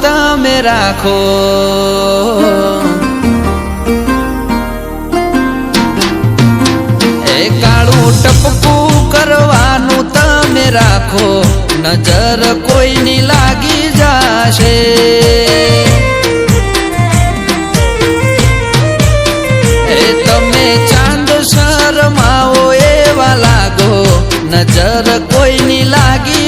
તમે રાખો. એ કાળું ટપકું કરવાનું તમે રાખો. નજર કોઈની લાગી જાશે. એ તમે ચાંદ શરમાવો લાગો. નજર કોઈની લાગી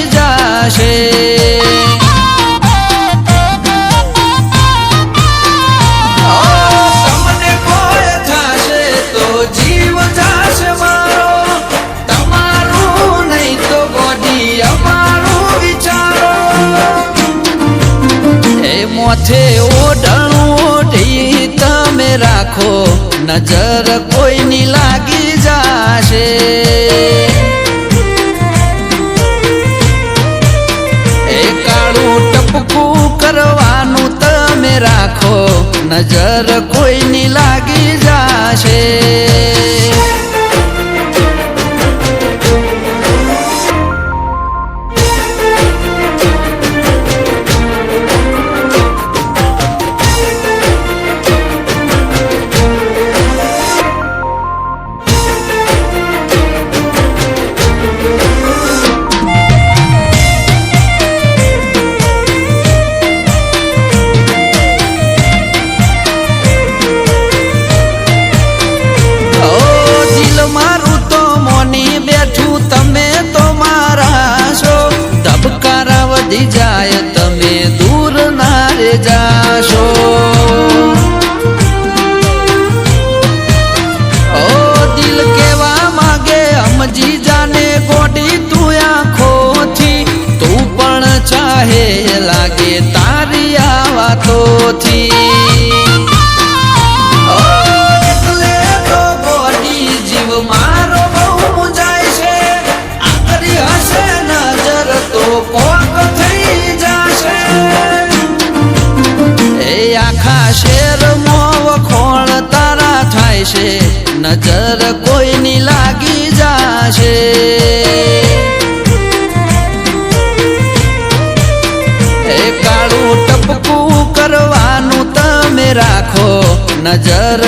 મોથે ઓઢણું ઓઢી તમે રાખો નજર કોઈની લાગી જાશે કરવાનું તમે રાખો. નજર કોઈની લાગી મોવ લાગે તારા થાય છે નજર કોઈની લાગી જાશે નજર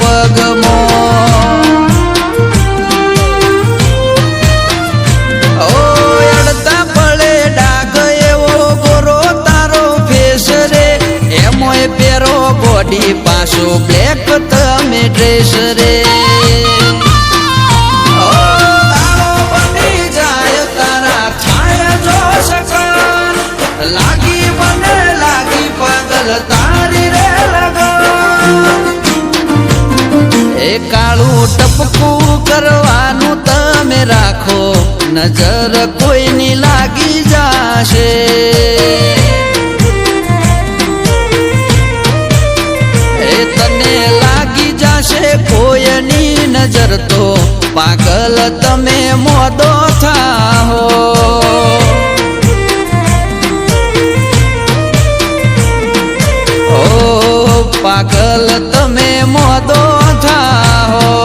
પગમો. બોડી પાછો બ્લેક તમે ડ્રેસ રે. લાગી મને લાગી પાગલ તારી રે લગન. કાળું ટપકું કરવાનું તમે રાખો. નજર કોઈની લાગી જાશે. તને લાગી જાશે કોઈની નજર તો. પાગલ તમે મોદો થાહો. પાગલ તમે મોદો বোঝা হো